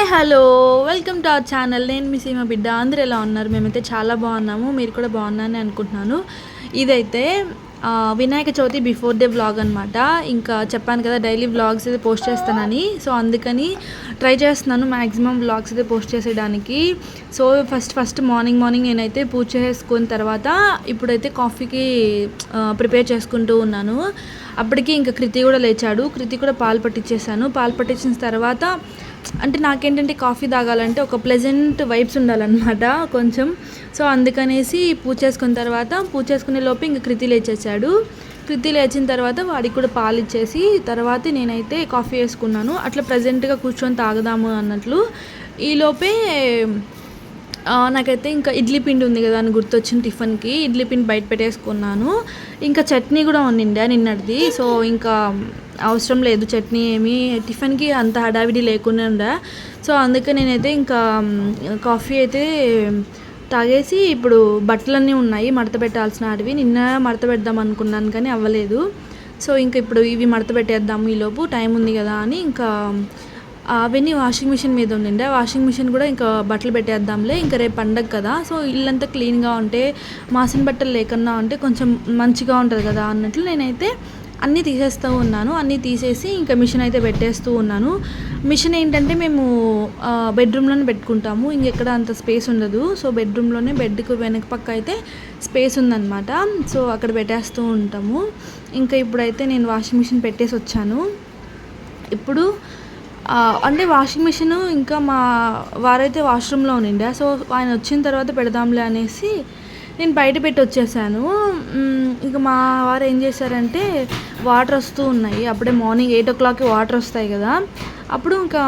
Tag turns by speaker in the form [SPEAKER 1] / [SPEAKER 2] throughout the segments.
[SPEAKER 1] Hi hello welcome to our channel నేను మీ సీమ బిడ్డ. అందరూ ఎలా ఉన్నారు? మేమైతే చాలా బాగున్నాము. మీరు కూడా బాగున్నారని అనుకుంటున్నాను. ఇదైతే Vinayaka Chavithi before day vlog అనమాట ఇంకా చెప్పాను కదా డైలీ వ్లాగ్స్ అయితే పోస్ట్ చేస్తానని. సో అందుకని ట్రై చేస్తున్నాను మ్యాక్సిమం వ్లాగ్స్ అయితే post చేసేయడానికి. So first first morning morning నేనైతే పూజ చేసుకున్న తర్వాత ఇప్పుడైతే కాఫీకి ప్రిపేర్ చేసుకుంటూ ఉన్నాను. అప్పటికి ఇంకా కృతి కూడా లేచాడు. కృతి కూడా పాలు పట్టించేసాను పాలు పట్టించిన తర్వాత అంటే నాకేంటంటే కాఫీ తాగాలంటే ఒక ప్లెజెంట్ వైబ్స్ ఉండాలన్నమాట కొంచెం. సో అందుకనేసి పూజ చేసుకున్న తర్వాత పూజ చేసుకునే లోపు ఇంక కృతి లేచేసాడు కృతి లేచిన తర్వాత వాడికి కూడా పాలు ఇచ్చేసి తర్వాత నేనైతే కాఫీ వేసుకున్నాను. అట్లా ప్రజెంట్గా కూర్చొని తాగదాము అన్నట్లు. ఈలోపే నాకైతే ఇంకా ఇడ్లీ పిండి ఉంది కదా అని గుర్తొచ్చింది టిఫిన్కి ఇడ్లీ పిండి బయట పెట్టేసుకున్నాను. ఇంకా చట్నీ కూడా ఉండిండే నిన్నటిది. సో ఇంకా అవసరం లేదు చట్నీ ఏమి. టిఫిన్కి అంత హడావిడి లేకుండా ఉండే. సో అందుకే నేనైతే ఇంకా కాఫీ అయితే తాగేసి ఇప్పుడు బట్టలన్నీ ఉన్నాయి. మడత పెట్టాల్సిన అడివి నిన్న మడత పెడదాం అనుకున్నాను కానీ అవ్వలేదు. సో ఇంకా ఇప్పుడు ఇవి మడత పెట్టేద్దాము ఈలోపు. టైం ఉంది కదా అని ఇంకా అవన్నీ వాషింగ్ మిషన్ మీద ఉండిండే. వాషింగ్ మిషన్ కూడా ఇంకా బట్టలు పెట్టేద్దాంలే ఇంకా రేపు పండగ కదా. సో ఇల్లంతా క్లీన్గా ఉంటే మాసిన బట్టలు లేకుండా ఉంటే కొంచెం మంచిగా ఉంటుంది కదా అన్నట్లు నేనైతే అన్నీ తీసేస్తూ ఉన్నాను. అన్నీ తీసేసి ఇంకా మిషన్ అయితే పెట్టేస్తూ ఉన్నాను. మిషన్ ఏంటంటే మేము బెడ్రూమ్లోనే పెట్టుకుంటాము. ఇంకెక్కడ అంత స్పేస్ ఉండదు. సో బెడ్రూమ్లోనే బెడ్కి వెనక పక్క అయితే స్పేస్ ఉందన్నమాట. సో అక్కడ పెట్టేస్తూ ఉంటాము. ఇంకా ఇప్పుడైతే నేను వాషింగ్ మిషన్ పెట్టేసి వచ్చాను. ఇప్పుడు అంటే వాషింగ్ మిషన్ ఇంకా మా వారైతే వాష్రూమ్లో ఉండే సో ఆయన వచ్చిన తర్వాత పెడదాంలే అనేసి నేను బయట పెట్టి వచ్చేసాను. ఇక ఇంకా మా వారు ఏం చేశారంటే వాటర్ వస్తూ ఉన్నాయి. అప్పుడే మార్నింగ్ ఎయిట్ ఓ క్లాక్కి వాటర్ వస్తాయి కదా. అప్పుడు ఇంకా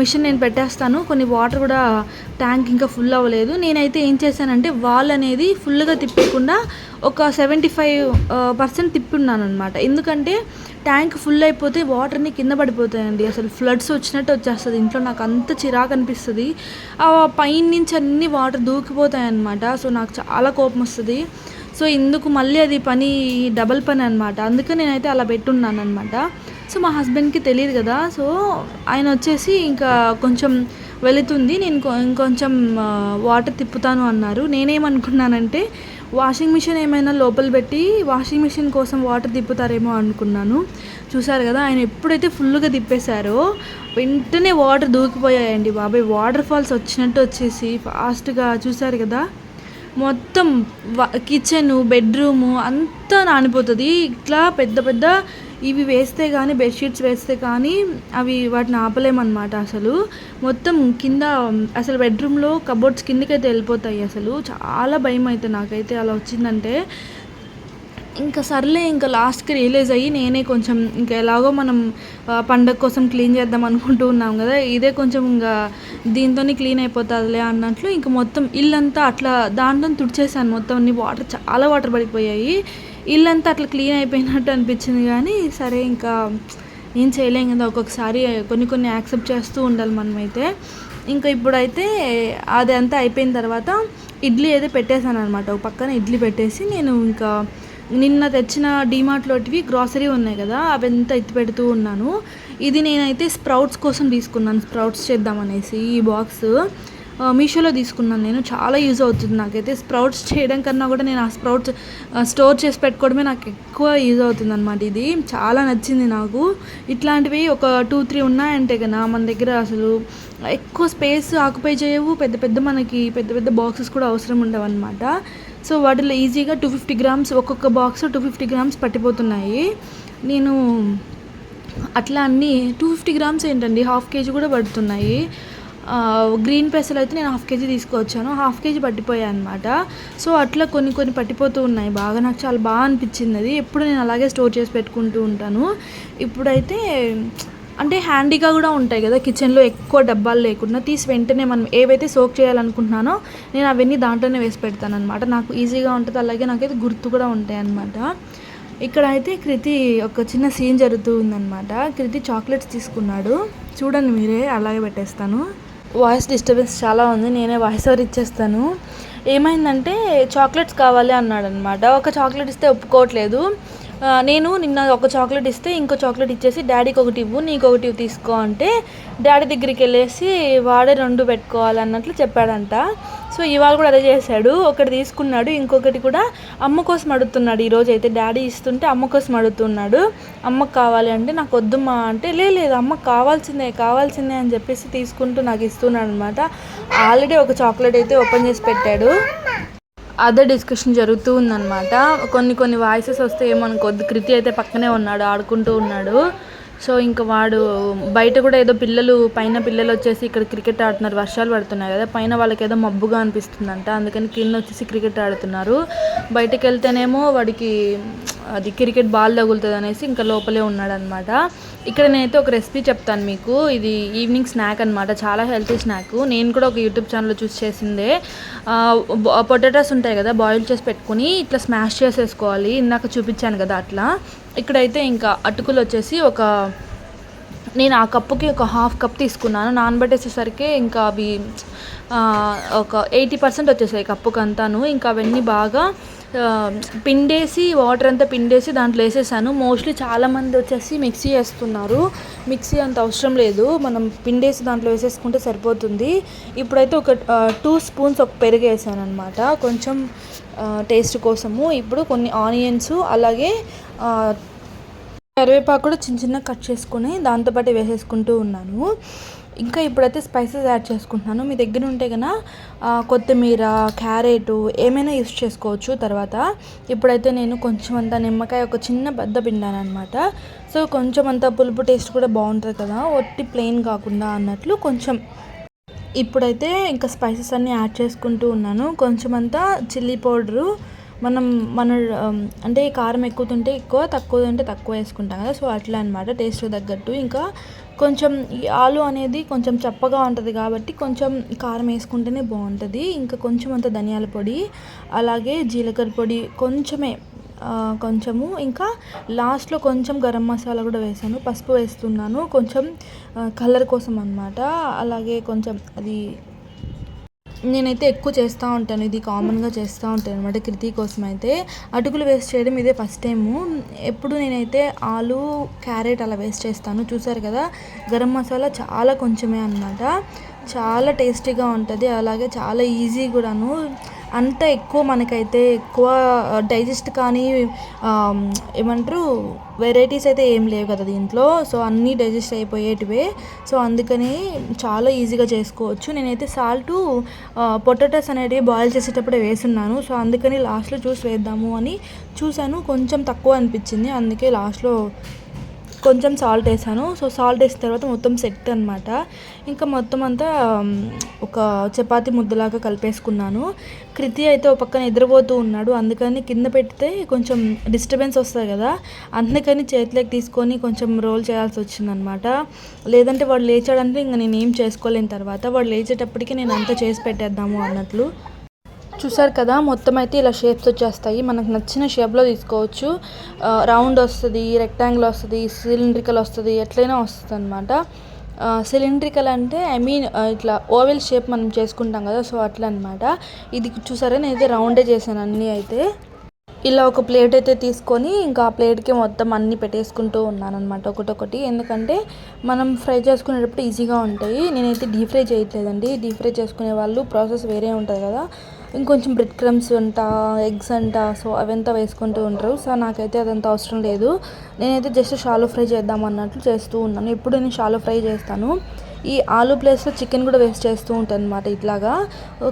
[SPEAKER 1] మిషన్ నేను పెట్టేస్తాను. కొన్ని వాటర్ కూడా ట్యాంక్ ఇంకా ఫుల్ అవ్వలేదు. నేనైతే ఏం చేశానంటే వాల్ అనేది ఫుల్గా తిప్పకుండా ఒక సెవెంటీ ఫైవ్ పర్సెంట్ తిప్పున్నాను అనమాట ఎందుకంటే ట్యాంక్ ఫుల్ అయిపోతే వాటర్ని కింద పడిపోతాయండి. అసలు ఫ్లడ్స్ వచ్చినట్టు వచ్చేస్తుంది. ఇంట్లో నాకు అంత చిరాకు అనిపిస్తుంది. ఆ పైన నుంచి అన్ని వాటర్ దూకిపోతాయి అనమాట సో నాకు చాలా కోపం వస్తుంది. సో ఇందుకు మళ్ళీ అది పని డబల్ పని అనమాట అందుకే నేనైతే అలా పెట్టున్నాను అనమాట సో మా హస్బెండ్కి తెలియదు కదా సో ఆయన వచ్చేసి ఇంకా కొంచెం వెళుతుంది నేను కొ- ఇంకొంచెం వాటర్ తిప్పుతాను అన్నారు. నేనేమనుకున్నానంటే వాషింగ్ మిషన్ ఏమైనా లోపల పెట్టి వాషింగ్ మిషన్ కోసం వాటర్ తిప్పుతారేమో అనుకున్నాను. చూసారు కదా ఆయన ఎప్పుడైతే ఫుల్గా తిప్పేశారో వెంటనే వాటర్ దూకిపోయాయండి బాబాయ్. వాటర్ ఫాల్స్ వచ్చినట్టు వచ్చేసి ఫాస్ట్గా చూసారు కదా మొత్తం కిచెన్ బెడ్రూము అంతా నానిపోతుంది. ఇట్లా పెద్ద పెద్ద ఇవి వేస్తే కానీ బెడ్షీట్స్ వేస్తే కానీ అవి వాటిని ఆపలేమన్నమాట అసలు. మొత్తం కింద అసలు బెడ్రూమ్లో కబోర్డ్స్ కిందకైతే వెళ్ళిపోతాయి అసలు. చాలా భయం అయితే నాకైతే అలా వచ్చిందంటే ఇంకా సర్లే ఇంకా లాస్ట్కి రియలైజ్ అయ్యి నేనే కొంచెం ఇంకా ఎలాగో మనం పండగ కోసం క్లీన్ చేద్దాం అనుకుంటూ ఉన్నాం కదా. ఇదే కొంచెం ఇంకా దీంతోనే క్లీన్ అయిపోతుందిలే అన్నట్లు ఇంకా మొత్తం ఇల్లంతా అట్లా దాంట్లో తుడిచేసాను మొత్తం అన్ని వాటర్ చాలా వాటర్ పడిపోయాయి. ఇల్లంతా అట్లా క్లీన్ అయిపోయినట్టు అనిపించింది కానీ సరే ఇంకా ఏం చేయలేం కదా ఒక్కొక్కసారి కొన్ని కొన్ని యాక్సెప్ట్ చేస్తూ ఉండాలి మనమైతే. ఇంకా ఇప్పుడైతే అది అంతా అయిపోయిన తర్వాత ఇడ్లీ అయితే పెట్టేశాను అనమాట ఒక పక్కన ఇడ్లీ పెట్టేసి నేను ఇంకా నిన్న తెచ్చిన డీమార్ట్లోటివి గ్రాసరీ ఉన్నాయి కదా అవి ఎంత ఎత్తి పెడుతూ ఉన్నాను. ఇది నేనైతే స్ప్రౌట్స్ కోసం తీసుకున్నాను. స్ప్రౌట్స్ చేద్దామనేసి ఈ బాక్స్. మీషోలో తీసుకున్నాను నేను. చాలా యూజ్ అవుతుంది నాకైతే. స్ప్రౌట్స్ చేయడం కన్నా కూడా నేను ఆ స్ప్రౌట్స్ స్టోర్ చేసి పెట్టుకోవడమే నాకు ఎక్కువ యూజ్ అవుతుంది అనమాట ఇది. చాలా నచ్చింది నాకు. ఇట్లాంటివి ఒక టూ త్రీ ఉన్నాయంటే కదా మన దగ్గర అసలు ఎక్కువ స్పేస్ ఆక్యుపై చేయవు. పెద్ద పెద్ద మనకి పెద్ద పెద్ద బాక్సెస్ కూడా అవసరం ఉండవు అనమాట సో వాటిలో ఈజీగా టూ ఫిఫ్టీ గ్రామ్స్ ఒక్కొక్క బాక్స్ టూ ఫిఫ్టీ గ్రామ్స్ పట్టిపోతున్నాయి. నేను అట్లా అన్నీ టూ ఫిఫ్టీ గ్రామ్స్ ఏంటండి? హాఫ్ కేజీ కూడా పడుతున్నాయి. గ్రీన్ పెసలు అయితే నేను హాఫ్ కేజీ తీసుకొచ్చాను. హాఫ్ కేజీ పట్టిపోయాయి అనమాట సో అట్లా కొన్ని కొన్ని పట్టిపోతూ ఉన్నాయి బాగా. నాకు చాలా బాగా అనిపించింది అది. ఎప్పుడు నేను అలాగే స్టోర్ చేసి పెట్టుకుంటూ ఉంటాను. ఇప్పుడైతే అంటే హ్యాండీగా కూడా ఉంటాయి కదా కిచెన్లో ఎక్కువ డబ్బాలు లేకుండా. తీసి వెంటనే మనం ఏవైతే సోక్ చేయాలనుకుంటున్నానో నేను అవన్నీ దాంట్లోనే వేసి పెడతాను అనమాట నాకు ఈజీగా ఉంటుంది. అలాగే నాకైతే గుర్తు కూడా ఉంటాయి అనమాట ఇక్కడ అయితే కృతి ఒక చిన్న సీన్ జరుగుతూ ఉందన్నమాట. కృతి చాక్లెట్స్ తీసుకున్నాడు. చూడండి మీరే అలాగే పెట్టేస్తాను. వాయిస్ డిస్టర్బెన్స్ చాలా ఉంది నేనే వాయిస్ ఓవర్ ఇచ్చేస్తాను. ఏమైందంటే చాక్లెట్స్ కావాలి అన్నాడు అనమాట ఒక చాక్లెట్ ఇస్తే ఒప్పుకోవట్లేదు. నేను నిన్న ఒక చాక్లెట్ ఇస్తే ఇంకో చాక్లెట్ ఇచ్చేసి డాడీకి ఒకటి ఇవ్వు నీకు ఒకటి ఇవ్వు తీసుకో అంటే డాడీ దగ్గరికి వెళ్ళేసి వాడే రెండు పెట్టుకోవాలి అన్నట్లు చెప్పాడంట. సో ఇవాళ కూడా అదే చేశాడు. ఒకటి తీసుకున్నాడు ఇంకొకటి కూడా అమ్మ కోసం అడుగుతున్నాడు. ఈరోజు అయితే డాడీ ఇస్తుంటే అమ్మ కోసం అడుగుతున్నాడు. అమ్మకు కావాలి అంటే నాకు వద్దుమా అంటే "లే, లేదు అమ్మకు కావాల్సిందే కావాల్సిందే అని చెప్పేసి తీసుకుంటూ నాకు ఇస్తున్నాడు అనమాట ఆల్రెడీ ఒక చాక్లెట్ అయితే ఓపెన్ చేసి పెట్టాడు. అదే డిస్కషన్ జరుగుతూ ఉందన్నమాట. కొన్ని కొన్ని వాయిసెస్ వస్తే ఏమనుకోద్దు కృతి అయితే పక్కనే ఉన్నాడు ఆడుకుంటూ ఉన్నాడు. సో ఇంకా వాడు బయట కూడా ఏదో పిల్లలు పైన పిల్లలు వచ్చేసి ఇక్కడ క్రికెట్ ఆడుతున్నారు వర్షాలు పడుతున్నాయి కదా పైన వాళ్ళకి ఏదో మబ్బుగా అనిపిస్తుందంట అందుకని కింద వచ్చేసి క్రికెట్ ఆడుతున్నారు. బయటకు వెళ్తేనేమో వాడికి అది క్రికెట్ బాల్ తగులుతుంది అనేసి ఇంకా లోపలే ఉన్నాడనమాట. ఇక్కడ నేనైతే ఒక రెసిపీ చెప్తాను మీకు. ఇది ఈవినింగ్ స్నాక్ అనమాట చాలా హెల్తీ స్నాక్. నేను కూడా ఒక యూట్యూబ్ ఛానల్లో చూసి చేసిందే. పొటాటోస్ ఉంటాయి కదా బాయిల్ చేసి పెట్టుకుని ఇట్లా స్మాష్ చేసేసుకోవాలి. ఇందాక చూపించాను కదా అట్లా. ఇక్కడైతే ఇంకా అటుకులు వచ్చేసి ఒక నేను ఆ కప్పుకి ఒక హాఫ్ కప్ తీసుకున్నాను. నానబెట్టేసేసరికి ఇంకా అవి ఒక ఎయిటీ పర్సెంట్ వచ్చేసాయి కప్పుకి అంతాను ఇంకా అవన్నీ బాగా పిండేసి వాటర్ అంతా పిండేసి దాంట్లో వేసేసాను. మోస్ట్లీ చాలామంది వచ్చేసి మిక్సీ వేస్తున్నారు. మిక్సీ అంత అవసరం లేదు. మనం పిండేసి దాంట్లో వేసేసుకుంటే సరిపోతుంది. ఇప్పుడైతే ఒక టూ స్పూన్స్ ఒక పెరుగు వేసాను అనమాట కొంచెం టేస్ట్ కోసము. ఇప్పుడు కొన్ని ఆనియన్స్ అలాగే కరివేపాకు కూడా చిన్న చిన్న కట్ చేసుకొని దాంతోపాటు వేసేసుకుంటూ ఉన్నాను. ఇంకా ఇప్పుడైతే స్పైసెస్ యాడ్ చేసుకుంటున్నాను. మీ దగ్గర ఉంటే కన్నా కొత్తిమీర క్యారెట్ ఏమైనా యూస్ చేసుకోవచ్చు తర్వాత. ఇప్పుడైతే నేను కొంచెం అంత నిమ్మకాయ ఒక చిన్న బద్ద పిండాను అనమాట సో కొంచెం అంత పులుపు టేస్ట్ కూడా బాగుంటుంది కదా. ఒట్టి ప్లెయిన్ కాకుండా అన్నట్లు కొంచెం ఇప్పుడైతే ఇంకా స్పైసెస్ అన్నీ యాడ్ చేసుకుంటూ ఉన్నాను. కొంచెం అంతా చిల్లీ పౌడరు మనం మన అంటే కారం ఎక్కువ తింటే ఎక్కువ తక్కువ తింటే తక్కువ వేసుకుంటాం కదా. సో అట్లా అనమాట టేస్ట్ తగ్గట్టు. ఇంకా కొంచెం ఈ ఆలు అనేది కొంచెం చప్పగా ఉంటుంది కాబట్టి కొంచెం కారం వేసుకుంటేనే బాగుంటుంది. ఇంకా కొంచెం అంత ధనియాల పొడి అలాగే జీలకర్ర పొడి కొంచెమే కొంచెము. ఇంకా లాస్ట్లో కొంచెం గరం మసాలా కూడా వేసాను. పసుపు వేస్తున్నాను. కొంచెం కలర్ కోసం అనమాట అలాగే కొంచెం అది నేనైతే ఎక్కువ చేస్తూ ఉంటాను. ఇది కామన్గా చేస్తూ ఉంటాను అనమాట కృతి కోసం అయితే. అటుకులు వేస్ట్ చేయడం ఇదే ఫస్ట్ టైము. ఎప్పుడు నేనైతే ఆలు క్యారెట్ అలా వేస్ట్ చేస్తాను చూసారు కదా? గరం మసాలా చాలా కొంచెమే అనమాట చాలా టేస్టీగా ఉంటుంది. అలాగే చాలా ఈజీ కూడాను. అంత ఎక్కువ మనకైతే ఎక్కువ డైజెస్ట్ కానీ ఏమంటారు వెరైటీస్ అయితే ఏం లేవు కదా దీంట్లో. సో అన్నీ డైజెస్ట్ అయిపోయేటివే. సో అందుకని చాలా ఈజీగా చేసుకోవచ్చు. నేనైతే సాల్ట్ పొటాటోస్ అనేటివి బాయిల్ చేసేటప్పుడే వేసున్నాను. సో అందుకని లాస్ట్లో చూసి వేద్దాము అని చూశాను. కొంచెం తక్కువ అనిపించింది. అందుకే లాస్ట్లో కొంచెం సాల్ట్ వేసాను. సో సాల్ట్ వేసిన తర్వాత మొత్తం సెట్ అనమాట ఇంకా మొత్తం అంతా ఒక చపాతి ముద్దలాగా కలిపేసుకున్నాను. కృతి అయితే ఒక పక్కన నిద్రపోతూ ఉన్నాడు. అందుకని కింద పెడితే కొంచెం డిస్టర్బెన్స్ వస్తుంది కదా. అందుకని చేతిలోకి తీసుకొని కొంచెం రోల్ చేయాల్సి వచ్చిందనమాట లేదంటే వాడు లేచాడంటే ఇంకా నేను ఏం చేసుకోలేని తర్వాత వాడు లేచేటప్పటికి నేను అంతా చేసి పెట్టేద్దాము అన్నట్లు. చూసారు కదా మొత్తం అయితే ఇలా షేప్స్ వచ్చేస్తాయి. మనకు నచ్చిన షేప్లో తీసుకోవచ్చు. రౌండ్ వస్తుంది రెక్టాంగిల్ వస్తుంది సిలిండ్రికల్ వస్తుంది ఎట్లయినా వస్తుంది అనమాట సిలిండ్రికల్ అంటే ఐ మీన్ ఇట్లా ఓవెల్ షేప్ మనం చేసుకుంటాం కదా సో అట్లా అనమాట ఇది చూసారా నేనైతే రౌండే చేశాను అన్నీ అయితే. ఇలా ఒక ప్లేట్ అయితే తీసుకొని ఇంకా ఆ ప్లేట్కి మొత్తం అన్నీ పెట్టేసుకుంటూ ఉన్నాను అనమాట ఒకటొకటి. ఎందుకంటే మనం ఫ్రై చేసుకునేటప్పుడు ఈజీగా ఉంటాయి. నేనైతే డీప్ ఫ్రై చేయట్లేదండి. డీప్ ఫ్రై చేసుకునే వాళ్ళు ప్రాసెస్ వేరే ఉంటుంది కదా. ఇంకొంచెం బ్రెడ్ క్రమ్స్ అంట ఎగ్స్ అంట సో అవంతా వేసుకుంటూ ఉంటారు. సో నాకైతే అదంతా అవసరం లేదు. నేనైతే జస్ట్ షాలో ఫ్రై చేద్దాం అన్నట్లు చేస్తూ ఉన్నాను. ఎప్పుడు నేను షాలో ఫ్రై చేస్తాను. ఈ ఆలు ప్లేస్లో చికెన్ కూడా వేస్ట్ చేస్తూ ఉంటాను అనమాట ఇట్లాగా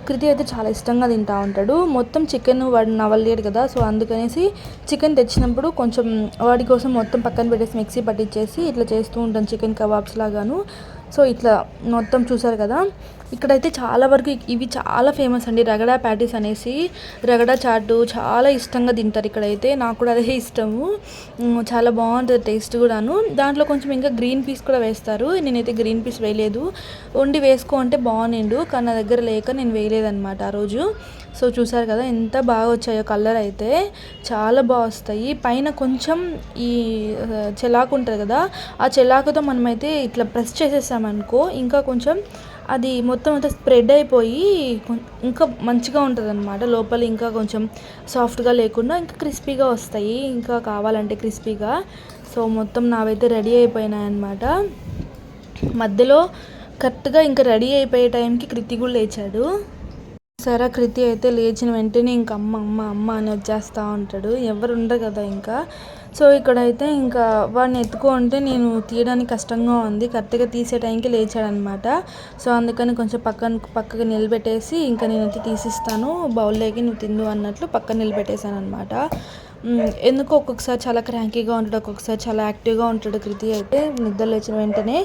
[SPEAKER 1] కృతి అయితే చాలా ఇష్టంగా తింటా ఉంటాడు. మొత్తం చికెన్ వాడు నవ్వలేడు కదా సో అందుకనేసి చికెన్ తెచ్చినప్పుడు కొంచెం వాడి కోసం మొత్తం పక్కన పెట్టేసి మిక్సీ పట్టించేసి ఇట్లా చేస్తూ ఉంటాను చికెన్ కబాబ్స్ లాగాను. సో ఇట్లా మొత్తం చూసారు కదా. ఇక్కడైతే చాలా వరకు ఇవి చాలా ఫేమస్ అండి. రగడా ప్యాటీస్ అనేసి రగడా చాటు చాలా ఇష్టంగా తింటారు ఇక్కడైతే. నాకు కూడా అదే ఇష్టము. చాలా బాగుంటుంది టేస్ట్ కూడాను. దాంట్లో కొంచెం ఇంకా గ్రీన్ పీస్ కూడా వేస్తారు. నేనైతే గ్రీన్ పీస్ వేయలేదు. వండి వేసుకో అంటే బాగుండు కానీ నా దగ్గర లేక నేను వేయలేదన్నమాట ఆ రోజు. సో చూసారు కదా ఎంత బాగా వచ్చాయో కలర్ అయితే చాలా బాగా వస్తాయి. పైన కొంచెం ఈ చెలాకు ఉంటుంది కదా ఆ చెలాకుతో మనమైతే ఇట్లా ప్రెస్ చేసేసామనుకో ఇంకా కొంచెం అది మొత్తం అంతా స్ప్రెడ్ అయిపోయి ఇంకా మంచిగా ఉంటుంది అనమాట లోపల ఇంకా కొంచెం సాఫ్ట్గా లేకుండా ఇంకా క్రిస్పీగా వస్తాయి. ఇంకా కావాలంటే క్రిస్పీగా. సో మొత్తం నావైతే రెడీ అయిపోయినాయి అనమాట మధ్యలో కరెక్ట్గా ఇంకా రెడీ అయిపోయే టైంకి కృతి కూడా లేచాడు. సరే కృతి అయితే లేచిన వెంటనే ఇంకా అమ్మ అమ్మ అమ్మ అని వచ్చేస్తూ ఉంటాడు. ఎవరు ఉండరు కదా ఇంకా. సో ఇక్కడైతే ఇంకా వాడిని ఎత్తుకో ఉంటే నేను తీయడానికి కష్టంగా ఉంది. కరెక్ట్గా తీసే టైంకి లేచాడనమాట. సో అందుకని కొంచెం పక్కన పక్కకి నిలబెట్టేసి ఇంకా నేనైతే తీసిస్తాను. బౌల్లోకి నువ్వు తిందు అన్నట్లు పక్కన నిలబెట్టేశాను అనమాట ఎందుకో ఒక్కొక్కసారి చాలా క్రాంకీగా ఉంటాడు ఒక్కొక్కసారి చాలా యాక్టివ్గా ఉంటాడు కృతి అయితే. నిద్ర లేచిన వెంటనే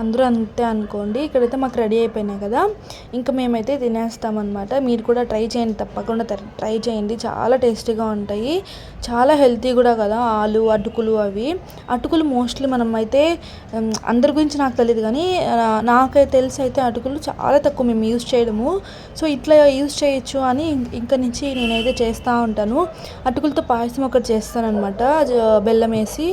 [SPEAKER 1] అందరూ అంతే అనుకోండి. ఇక్కడైతే మాకు రెడీ అయిపోయినాయి కదా. ఇంకా మేమైతే తినేస్తామన్నమాట. మీరు కూడా ట్రై చేయండి తప్పకుండా ట్రై చేయండి. చాలా టేస్టీగా ఉంటాయి. చాలా హెల్తీ కూడా కదా ఆలు అటుకులు అవి. అటుకులు మోస్ట్లీ మనం అయితే అందరి గురించి నాకు తెలియదు కానీ నాకైతే తెలిసి అయితే అటుకులు చాలా తక్కువ మేము యూజ్ చేయడము. సో ఇట్లా యూజ్ చేయొచ్చు అని ఇంకా నుంచి నేనైతే చేస్తూ ఉంటాను. అటుకులతో పాయసం ఒకటి చేస్తానమాట బెల్లం వేసి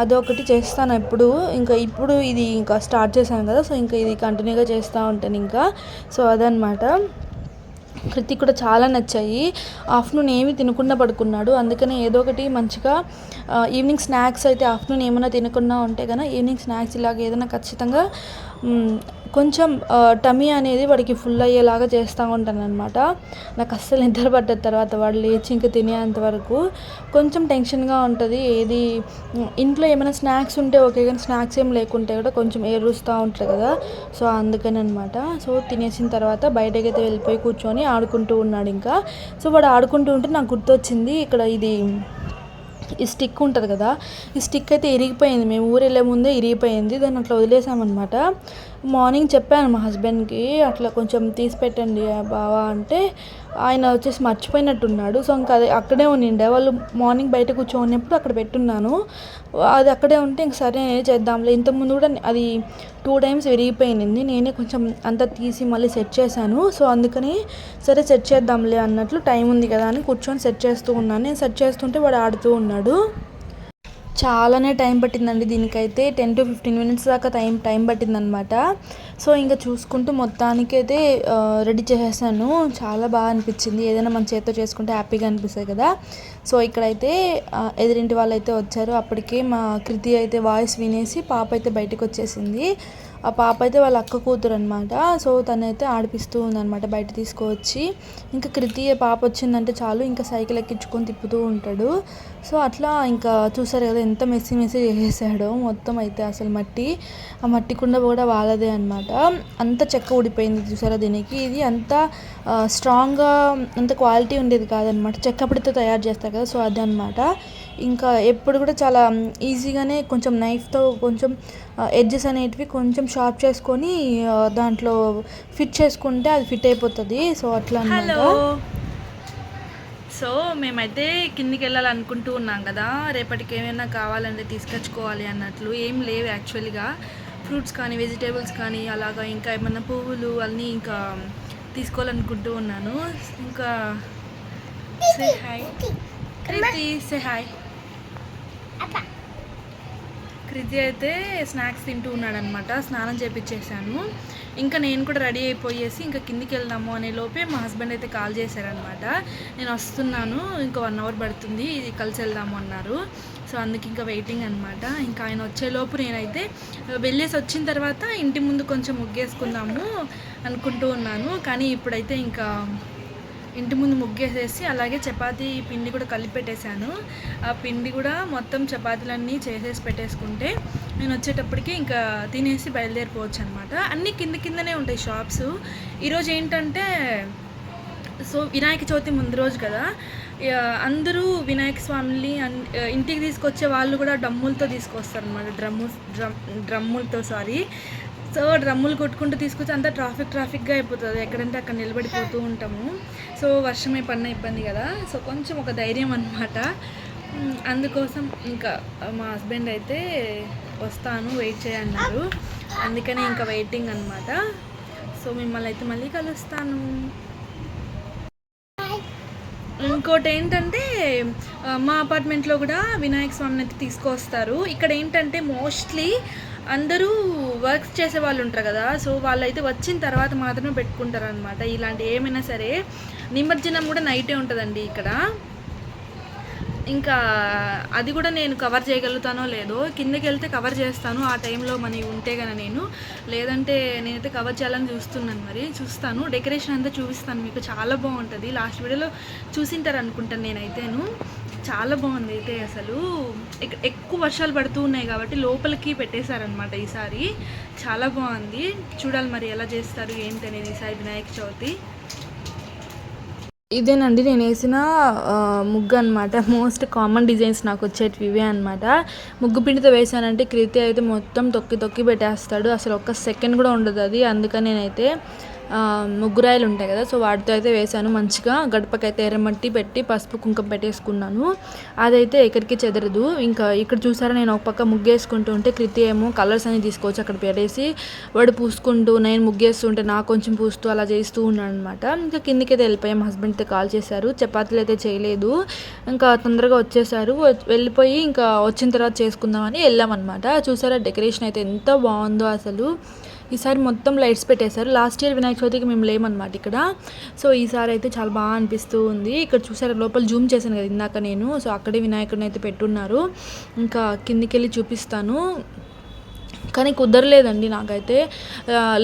[SPEAKER 1] అదొకటి చేస్తాను ఎప్పుడు. ఇంకా ఇప్పుడు ఇది ఇంకా స్టార్ట్ చేశాను కదా సో ఇంకా ఇది కంటిన్యూగా చేస్తూ ఉంటాను ఇంకా. సో అదనమాట కృతిక్ కూడా చాలా నచ్చాయి. ఆఫ్టర్నూన్ ఏమీ తినకుండా పడుకున్నాడు. అందుకనే ఏదో ఒకటి మంచిగా ఈవినింగ్ స్నాక్స్ అయితే ఆఫ్టర్నూన్ ఏమైనా తినకుండా ఉంటే కనుక ఈవినింగ్ స్నాక్స్ ఇలాగ ఏదైనా ఖచ్చితంగా కొంచెం టమీ అనేది వాడికి ఫుల్ అయ్యేలాగా చేస్తూ ఉంటాను అనమాట నాకు అస్సలు నిద్ర పడ్డ తర్వాత వాడు లేచి ఇంకా తినేంత వరకు. కొంచెం టెన్షన్గా ఉంటుంది. ఏది ఇంట్లో ఏమైనా స్నాక్స్ ఉంటే ఓకే కానీ స్నాక్స్ ఏం లేకుంటే కూడా కొంచెం ఏరుస్తూ ఉంటుంది కదా. సో అందుకని అనమాట సో తినేసిన తర్వాత బయటకి అయితే వెళ్ళిపోయి కూర్చొని ఆడుకుంటూ ఉన్నాడు ఇంకా. సో వాడు ఆడుకుంటూ ఉంటే నాకు గుర్తొచ్చింది ఇక్కడ ఇది ఈ స్టిక్ ఉంటుంది కదా. ఈ స్టిక్ అయితే ఇరిగిపోయింది. మేము ఊరు వెళ్ళే ముందే ఇరిగిపోయింది. దాన్ని అట్లా వదిలేసామన్నమాట. మార్నింగ్ చెప్పాను మా హస్బెండ్కి అట్లా కొంచెం తీసి పెట్టండి బావా అంటే ఆయన వచ్చేసి మర్చిపోయినట్టున్నాడు. సో ఇంకా అది అక్కడే ఉండిండే. వాళ్ళు మార్నింగ్ బయట కూర్చోన్నప్పుడు అక్కడ పెట్టున్నాను. అది అక్కడే ఉంటే ఇంక సరే చేద్దాంలే. ఇంతకుముందు కూడా అది టూ టైమ్స్ విరిగిపోయింది. నేనే కొంచెం అంతా తీసి మళ్ళీ సెట్ చేశాను. సో అందుకని సరే సెట్ చేద్దాంలే అన్నట్లు టైం ఉంది కదా అని కూర్చొని సెట్ చేస్తూ ఉన్నాను. నేను సెట్ చేస్తుంటే వాడు ఆడుతూ ఉన్నాడు. చాలానే టైం పట్టిందండి దీనికైతే. టెన్ టు ఫిఫ్టీన్ మినిట్స్ దాకా టైం టైం పట్టిందనమాట సో ఇంకా చూసుకుంటూ మొత్తానికి అయితే రెడీ చేసేసాను. చాలా బాగా అనిపించింది. ఏదైనా మన చేత్తో చేసుకుంటే హ్యాపీగా అనిపిస్తుంది కదా. సో ఇక్కడైతే ఆ, ఎదురింటి వాళ్ళు అయితే వచ్చారు. అప్పటికే మా కృతి అయితే వాయిస్ వినేసి పాప అయితే బయటకు వచ్చేసింది ఆ పాప అయితే వాళ్ళ అక్క కూతురు అనమాట సో తనైతే ఆడిపిస్తూ ఉందనమాట బయట తీసుకువచ్చి ఇంకా కృతి పాప వచ్చిందంటే చాలు ఇంకా సైకిల్ ఎక్కించుకొని తిప్పుతూ ఉంటాడు. సో అట్లా ఇంకా చూసారు కదా ఎంత మెస్సీ మెస్సీ చేసేసాడో. మొత్తం అయితే అసలు మట్టి. ఆ మట్టి కుండ కూడా వాళ్ళదే అనమాట అంత చెక్క ఊడిపోయింది చూసారా దీనికి. ఇది అంత స్ట్రాంగ్గా అంత క్వాలిటీ ఉండేది కాదనమాట చెక్కపడితో తయారు చేస్తారు కదా సో అదే అనమాట ఇంకా ఎప్పుడు కూడా చాలా ఈజీగానే కొంచెం నైఫ్తో కొంచెం ఎడ్జెస్ అనేటివి కొంచెం షార్ప్ చేసుకొని దాంట్లో ఫిట్ చేసుకుంటే అది ఫిట్ అయిపోతుంది. సో అట్లా హలో. సో మేమైతే కిందికి వెళ్ళాలనుకుంటూ ఉన్నాం కదా. రేపటికి ఏమైనా కావాలంటే తీసుకొచ్చుకోవాలి అన్నట్లు ఏం లేవు యాక్చువల్గా. ఫ్రూట్స్ కానీ వెజిటేబుల్స్ కానీ అలాగా ఇంకా ఏమన్నా పువ్వులు అన్నీ ఇంకా తీసుకోవాలనుకుంటూ ఉన్నాను. ఇంకా సే హాయ్ కృతి సే హాయ్ కృతి అయితే స్నాక్స్ తింటూ ఉన్నాడనమాట స్నానం చేపించేశాను ఇంకా నేను కూడా రెడీ అయిపోయేసి ఇంకా కిందికి వెళ్దాము అనే లోపే మా హస్బెండ్ అయితే కాల్ చేశారనమాట నేను వస్తున్నాను ఇంకా వన్ అవర్ పడుతుంది ఇది కలిసి వెళ్దాము అన్నారు. సో అందుకు ఇంకా వెయిటింగ్ అనమాట ఇంకా ఆయన వచ్చేలోపు నేనైతే వెళ్ళేసి వచ్చిన తర్వాత ఇంటి ముందు కొంచెం ముగ్గేసుకుందాము అనుకుంటూ ఉన్నాను. కానీ ఇప్పుడైతే ఇంకా ఇంటి ముందు ముగ్గేసేసి అలాగే చపాతీ పిండి కూడా కలిపి పెట్టేశాను ఆ పిండి కూడా మొత్తం చపాతీలన్నీ చేసేసి పెట్టేసుకుంటే నేను వచ్చేటప్పటికి ఇంకా తినేసి బయలుదేరిపోవచ్చు అనమాట అన్నీ కింద కిందనే ఉంటాయి షాప్స్. ఈరోజు ఏంటంటే సో వినాయక చవితి ముందు రోజు కదా అందరూ వినాయక స్వామిని ఇంటికి తీసుకొచ్చే వాళ్ళు కూడా డమ్ములతో తీసుకొస్తారు అనమాట డ్రమ్ము డ్రమ్ డ్రమ్ములతో సారీ. సో డ్రమ్ములు కొట్టుకుంటూ తీసుకొచ్చి అంతా ట్రాఫిక్ ట్రాఫిక్గా అయిపోతుంది. ఎక్కడంటే అక్కడ నిలబడిపోతూ ఉంటాము. సో వర్షమే పడిన ఇబ్బంది కదా. సో కొంచెం ఒక ధైర్యం అనమాట అందుకోసం ఇంకా మా హస్బెండ్ అయితే వస్తాను వెయిట్ చేయన్నారు. అందుకని ఇంకా వెయిటింగ్ అనమాట సో మిమ్మల్ని అయితే మళ్ళీ కలుస్తాను. ఇంకోటి ఏంటంటే మా అపార్ట్మెంట్లో కూడా వినాయక స్వామిని అయితే తీసుకొస్తారు. ఇక్కడ ఏంటంటే మోస్ట్లీ అందరూ వర్క్స్ చేసే వాళ్ళు ఉంటారు కదా సో వాళ్ళైతే వచ్చిన తర్వాత మాత్రమే పెట్టుకుంటారు అనమాట ఇలాంటి ఏమైనా సరే నిమజ్జనం కూడా నైటే ఉంటుందండి ఇక్కడ. ఇంకా అది కూడా నేను కవర్ చేయగలుగుతానో లేదో కిందకి వెళ్తే కవర్ చేస్తాను. ఆ టైంలో మనకి ఉంటే కనుక నేను లేదంటే నేనైతే కవర్ చేయాలని చూస్తున్నాను మరి. చూస్తాను. డెకరేషన్ అంతా చూపిస్తాను. మీకు చాలా బాగుంటుంది. లాస్ట్ వీడియోలో చూసింటారు అనుకుంటాను నేనైతేను. చాలా బాగుంది అయితే అసలు. ఎక్కువ వర్షాలు పడుతూ ఉన్నాయి కాబట్టి లోపలికి పెట్టేశారనమాట ఈసారి. చాలా బాగుంది. చూడాలి మరి ఎలా చేస్తారు ఏంటి అనేది ఈసారి వినాయక చవితి. ఇదేనండి నేను వేసిన ముగ్గు అనమాట మోస్ట్ కామన్ డిజైన్స్ నాకు వచ్చేటివి ఇవే అనమాట ముగ్గు పిండితో వేసానంటే కృతి అయితే మొత్తం తొక్కి తొక్కి పెట్టేస్తాడు. అసలు ఒక్క సెకండ్ కూడా ఉండదు అది. అందుకని నేనైతే ముగ్గురాయలు ఉంటాయి కదా సో వాటితో అయితే వేసాను మంచిగా గడపకైతే ఎర్రమట్టి పెట్టి పసుపు కుంకుమ పెట్టేసుకున్నాను. అదైతే ఎక్కడికి చెదరదు. ఇంకా ఇక్కడ చూసారా నేను ఒక పక్క ముగ్గేసుకుంటూ ఉంటే కృతి ఏమో కలర్స్ అన్ని తీసుకోవచ్చు అక్కడ పెట్టేసి వాడు పూసుకుంటూ నేను ముగ్గేస్తుంటే నాకు కొంచెం పూస్తూ అలా చేస్తూ ఉన్నాను అనమాట ఇంకా కిందికి అయితే వెళ్ళిపోయాం హస్బెండ్తో కాల్ చేశారు. చపాతీలు అయితే చేయలేదు. ఇంకా తొందరగా వచ్చేసారు. వెళ్ళిపోయి ఇంకా వచ్చిన తర్వాత చేసుకుందామని వెళ్ళామన్నమాట. చూసారా డెకరేషన్ అయితే ఎంత బాగుందో అసలు. ఈసారి మొత్తం లైట్స్ పెట్టేశారు. లాస్ట్ ఇయర్ వినాయక చవితికి మేము లేమన్నమాట ఇక్కడ. సో ఈసారి అయితే చాలా బాగా అనిపిస్తూ ఉంది. ఇక్కడ చూసారా లోపల జూమ్ చేశాను కదా ఇందాక నేను. సో అక్కడే వినాయకుడిని అయితే పెట్టున్నారు. ఇంకా కిందికి వెళ్ళి చూపిస్తాను. కానీ కుదరలేదండి నాకైతే.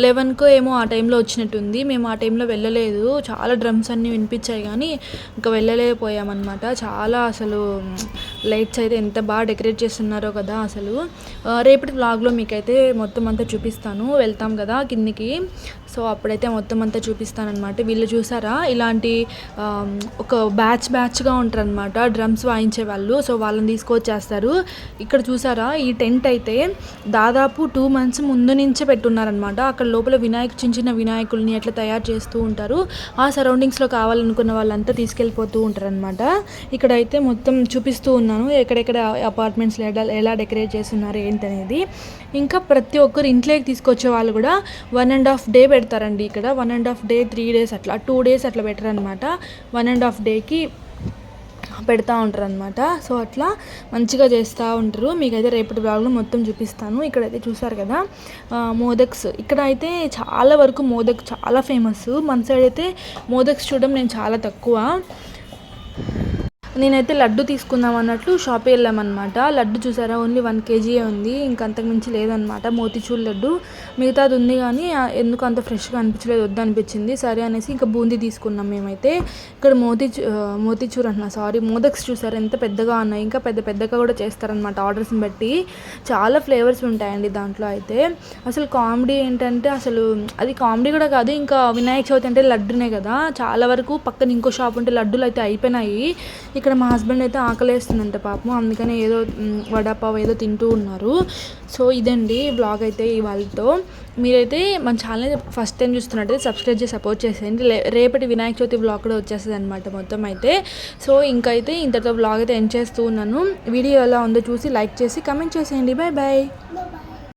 [SPEAKER 1] లెవెన్కో ఏమో ఆ టైంలో వచ్చినట్టుంది. మేము ఆ టైంలో వెళ్ళలేదు. చాలా డ్రమ్స్ అన్నీ వినిపించాయి కానీ ఇంకా వెళ్ళలేకపోయామన్నమాట. చాలా అసలు లైట్స్ అయితే ఎంత బాగా డెకరేట్ చేస్తున్నారో కదా అసలు. రేపటి బ్లాగ్లో మీకైతే మొత్తం అంతా చూపిస్తాను. వెళ్తాం కదా కిందికి. సో అప్పుడైతే మొత్తం అంతా చూపిస్తానమాట వీళ్ళు చూసారా? ఇలాంటి ఒక బ్యాచ్ బ్యాచ్గా ఉంటారనమాట డ్రమ్స్ వాయించే వాళ్ళు సో వాళ్ళని తీసుకొచ్చేస్తారు. ఇక్కడ చూసారా? ఈ టెంట్ అయితే దాదాపు టూ మంత్స్ ముందు నుంచే పెట్టున్నారనమాట అక్కడ లోపల వినాయక చిన్న చిన్న వినాయకుల్ని అట్లా తయారు చేస్తూ ఉంటారు. ఆ సరౌండింగ్స్లో కావాలనుకున్న వాళ్ళంతా తీసుకెళ్ళిపోతూ ఉంటారనమాట ఇక్కడైతే మొత్తం చూపిస్తూ ఉన్నాను. ఎక్కడెక్కడ అపార్ట్మెంట్స్లో ఎలా ఎలా డెకరేట్ చేస్తున్నారు ఏంటనేది. ఇంకా ప్రతి ఒక్కరు ఇంట్లోకి తీసుకొచ్చే వాళ్ళు కూడా వన్ అండ్ హాఫ్ డే పెడతారండి ఇక్కడ. One and half day three days అట్లా టూ డేస్ అట్లా పెట్టరనమాట వన్ అండ్ హాఫ్ డేకి పెడతా ఉంటారు అనమాట సో అట్లా మంచిగా చేస్తూ ఉంటారు. మీకైతే రేపటి బ్లాగ్లో మొత్తం చూపిస్తాను. ఇక్కడైతే చూసారు కదా మోదక్స్. ఇక్కడ అయితే చాలా వరకు మోదక్ చాలా ఫేమస్ మన సైడ్ అయితే మోదక్స్ చూడడం నేను చాలా తక్కువ. నేనైతే లడ్డు తీసుకుందాం అన్నట్లు షాప్కి వెళ్ళామన్నమాట. లడ్డు చూసారా? ఓన్లీ వన్ కేజీయే ఉంది. ఇంకా అంతకు మించి లేదనమాట మోతిచూర్ లడ్డు. మిగతాది ఉంది కానీ ఎందుకు అంత ఫ్రెష్గా అనిపించలేదు వద్దు అనిపించింది. సరే అనేసి ఇంకా బూందీ తీసుకున్నాం మేమైతే. ఇక్కడ మోతి మోతిచూర్ అంటున్నా సారీ. మోదక్స్ చూసారు? ఎంత పెద్దగా ఉన్నాయి. ఇంకా పెద్ద పెద్దగా కూడా చేస్తారనమాట ఆర్డర్స్ని బట్టి. చాలా ఫ్లేవర్స్ ఉంటాయండి దాంట్లో అయితే. అసలు కామెడీ ఏంటంటే అసలు అది కామెడీ కూడా కాదు. ఇంకా వినాయక చవితి అంటే లడ్డునే కదా. చాలా వరకు పక్కన ఇంకో షాప్ ఉంటే లడ్డులు అయితే అయిపోయినాయి. ఇక్కడ మా హస్బెండ్ అయితే ఆకలేస్తుందంట పాపం. అందుకని ఏదో వడాపావ్ ఏదో తింటూ ఉన్నారు. సో ఇదండి బ్లాగ్ అయితే ఇవాళతో మీరైతే మన ఛానల్ ఫస్ట్ టైం చూస్తున్నట్టయితే సబ్స్క్రైబ్ చేసి సపోర్ట్ చేసేయండి. లే- రేపటి వినాయక చవితి బ్లాగ్ కూడా వచ్చేస్తుంది అనమాట మొత్తం అయితే. సో ఇంకైతే ఇంతటితో బ్లాగ్ అయితే ఎండ్ చేస్తూ ఉన్నాను. వీడియో ఎలా ఉందో చూసి లైక్ చేసి కమెంట్ చేసేయండి. Bye bye